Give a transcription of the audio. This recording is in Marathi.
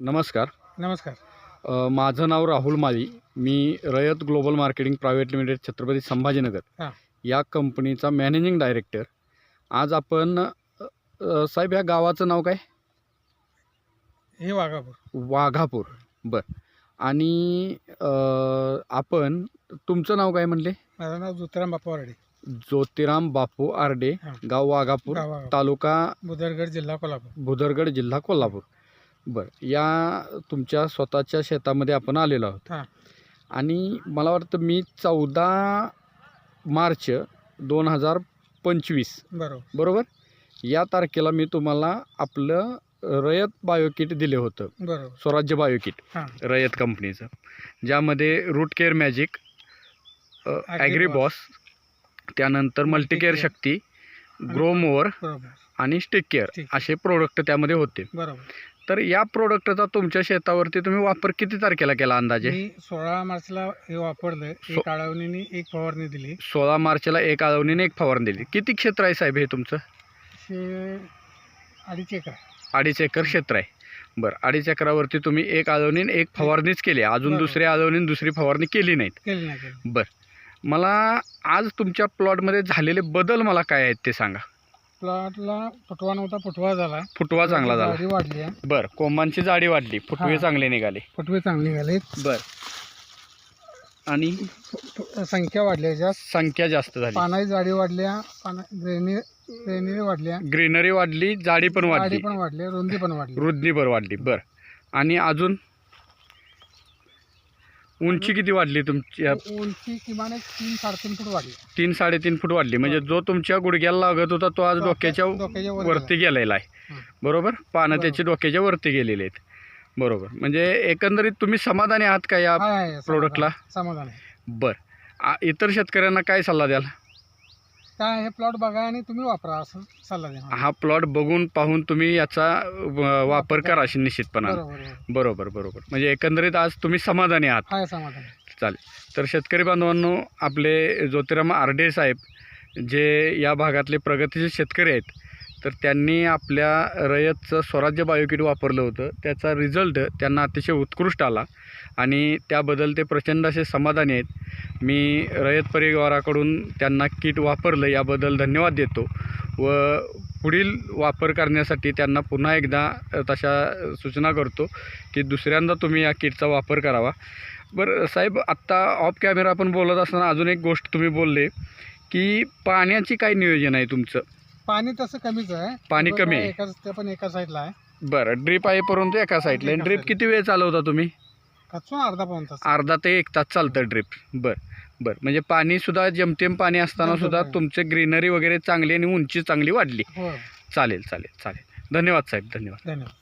नमस्कार. नमस्कार. अ, माझं नाव राहुल माळी. मी Rayat global marketing private limited Chhatrapati Sambhajinagar हां. या कंपनीचा मॅनेजिंग डायरेक्टर. आज आपण अ, अ, साहेब या गावाचं नाव काय? हे वाघापूर. वाघापूर. बरं. आणि अ, आपण तुमचं नाव काय म्हणले? माझं नाव ज्योतिराम बापा वरडे ज्योतिराम बापू आरडे हां. गाव वाघापूर गाव वाघापूर. तालुका बुदरगड जिल्हा कोल्हापूर. भुदरगड जिल्हा कोल्हापूर. बरं. या तुमच्या स्वतःच्या शेतामध्ये आपण आलेलो आहोत. हां. आणि मला वाटतं मी चौदा मार्च दोन हजार पंचवीस. बरोबर. बरोबर? या तारखेला मी तुम्हाला आपलं रयत बायोकिट दिले होतं. बरोबर. स्वराज्य बायोकिट. हां. रयत कंपनीचं. ज्यामध्ये रूट केअर मॅजिक ॲग्रीबॉस त्यानंतर मल्टीकेअर Multicare. शक्ती ग्रोमोवर बरोबर. आणि स्टिक केअर. असे प्रोडक्ट त्यामध्ये होते. बरोबर. तर या प्रोडक्टचा तुमच्या शेतावरती तुम्ही वापर किती तारखेला केला अंदाजे? मी सोळा मार्चला हे वापरलं सो- एक आळवणीने एक फवारणी दिली. सोळा मार्चला एक आळवणीने एक फवारणी दिली. किती क्षेत्र आहे साहेब हे तुमचं? शे अडीच एकर. अडीच एकर क्षेत्र आहे. बरं अडीच एकरावरती तुम्ही एक आळवणीने एक फवारणीच केली. अजून बरोबर. दुसरी आळवणीने दुसरी फवारणी केली नाहीत. केली नाही केली बरं मला आज तुमच्या प्लॉटमध्ये झालेले बदल मला काय आहेत ते सांगा. प्लॉटला फुटवा नव्हता फुटवा झाला. फुटवा चांगला झाला. जाडी वाढली आहे. बरं कोंबांची जाडी वाढली. फुटवे हां. चांगले निघाले. फुटवे चांगले निघाले. बरं. आणि संख्या वाढल्या जास्त. संख्या जास्त झाली. पानाची जाडी वाढल्या पाना ग्रेनी ग्रेनी वाढल्या. ग्रीनरी वाढली जाडी पण जाडी वाढली. पण वाढली रुंदी पण वाढली. रुंदी भर वाढली. बर. आणि अजून? उंची किती वाढली तुमची? उंची किमान एक तीन साडेतीन फूट वाढली. तीन साडेतीन फूट वाढली. म्हणजे जो तुमच्या गुडघ्याला लागत होता तो आज डोक्याच्या डोक्याच्या वर वरती गेलेला आहे. हं. बरोबर? पानं. त्याची डोक्याच्या वरती गेलेले आहेत. बरोबर. म्हणजे एकंदरीत तुम्ही समाधानी आहात का या समाधान- प्रोडक्टला? समाधान आहे. बर. आ- इतर शेतकऱ्यांना काय सल्ला द्याल? काय हे प्लॉट बघा आणि तुम्ही वापरा असं सल्ला द्या हा प्लॉट बघून पाहून तुम्ही याचा अ, वापर करा अशी निश्चितपणा. बरोबर बरोबर. बरोबर बरोबर. म्हणजे एकंदरीत आज तुम्ही समाधानी आहात. आहे समाधान. चालेल. तर शेतकरी बांधवांनो आपले ज्योतिराम आरडे साहेब जे या भागातले प्रगतीशील शेतकरी आहेत तर त्यांनी आपल्या रयतचं स्वराज्य बायोकिट वापरलं होतं. त्याचा रिझल्ट त्यांना अतिशय उत्कृष्ट आला. आणि त्याबद्दल ते प्रचंड असे समाधानी आहेत. मी रयत परिवाराकडून त्यांना किट वापरलं याबद्दल धन्यवाद देतो व पुढील वापर करण्यासाठी त्यांना पुन्हा एकदा तशा सूचना करतो की दुसऱ्यांदा तुम्ही या किटचा वापर करावा. बरं साहेब आत्ता ऑफ कॅमेरा आपण बोलत असताना अजून एक गोष्ट तुम्ही बोलले की पाण्याची काय नियोजन आहे तुमचं? पाणी तसं कमीच आहे. पाणी कमी आहे. एकाच ते पण एका साईडला आहे. बरं ड्रीप आहे परंतु एका साईडला. एका ड्रीप side ला. किती वेळ चालवता तुम्ही? कचून अर्धा पाऊन तास. अर्धा ते एक तास चालतं ड्रीप बरं बरं. म्हणजे पाणी सुद्धा जेमतेम पाणी असताना जेमतेम सुद्धा पाणी. तुमचे ग्रीनरी वगैरे चांगली आणि उंची चांगली वाढली. हो. चालेल चालेल चालेल. धन्यवाद साहेब धन्यवाद. धन्यवाद.